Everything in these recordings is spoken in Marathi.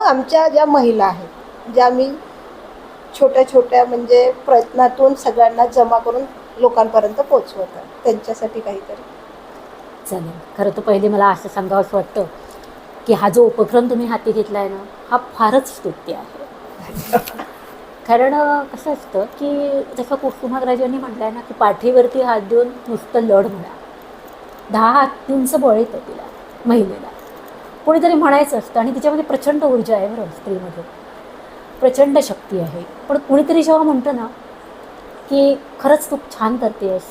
आमच्या ज्या महिला आहेत ज्या मी छोट्या छोट्या म्हणजे प्रयत्नातून सगळ्यांना जमा करून लोकांपर्यंत पोचवतात त्यांच्यासाठी काहीतरी. चालेल. खरं तर पहिले मला असं सांगावंसं वाटतं की हा जो उपक्रम तुम्ही हाती घेतला आहे ना हा फारच स्तुत्य आहे. कारण कसं असतं की जसं कुसुमाग्रजांनी म्हटलं आहे ना की पाठीवरती हात देऊन नुसतं लढ म्हणा. दहा हातींचं बळ येतं तिला महिलेला. कोणीतरी म्हणायचं असतं आणि तिच्यामध्ये प्रचंड ऊर्जा आहे बरं स्त्रीमध्ये. प्रचंड शक्ती आहे. पण कुणीतरी जेव्हा म्हणतं ना की खरंच तू छान करतेस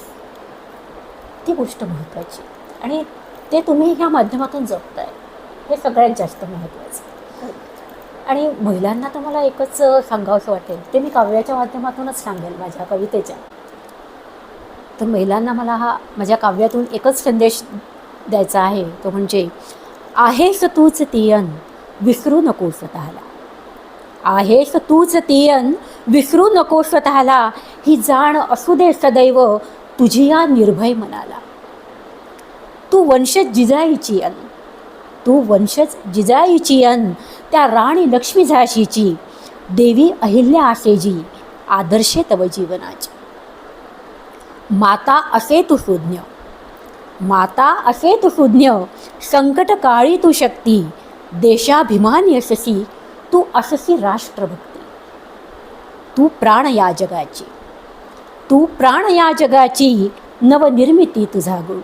ती गोष्ट महत्त्वाची. आणि ते तुम्ही ह्या माध्यमातून जपताय. हे सगळ्यात जास्त महत्त्वाचं. आणि महिलांना तर मला एकच सांगावंसं वाटेल. ते मी काव्याच्या माध्यमातूनच सांगेल माझ्या कवितेच्या. तर महिलांना मला हा माझ्या काव्यातून एकच संदेश द्यायचा आहे. तो म्हणजे आहेस तूच तियन विसरू नको स्वतःला. आहेस तूच तियन विसरू नको स्वतःला ही जाण असू दे सदैव तुझी या निर्भय मनाला. तू वंशज जिजाईची अन तू वंशज जिजाईची अन त्या राणी लक्ष्मी झाशीची देवी अहिल्या आसेजी आदर्शे तव जीवनाची. माता असे तू सुज्ञ माता असे तू सुज्ञ संकट काळी तू शक्ती देशाभिमान यशसी तू अससी राष्ट्रभक्ती. तू प्राण या जगाची तू प्राण या जगाची नवनिर्मिती तुझा गुण.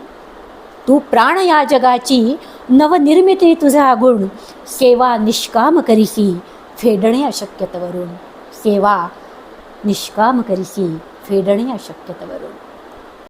तू प्राण या जगाची नवनिर्मिती तुझा गुण. सेवा निष्काम करिसी फेडणे अशक्यतवरून. सेवा निष्काम करिसी फेडणे अशक्यतवरून.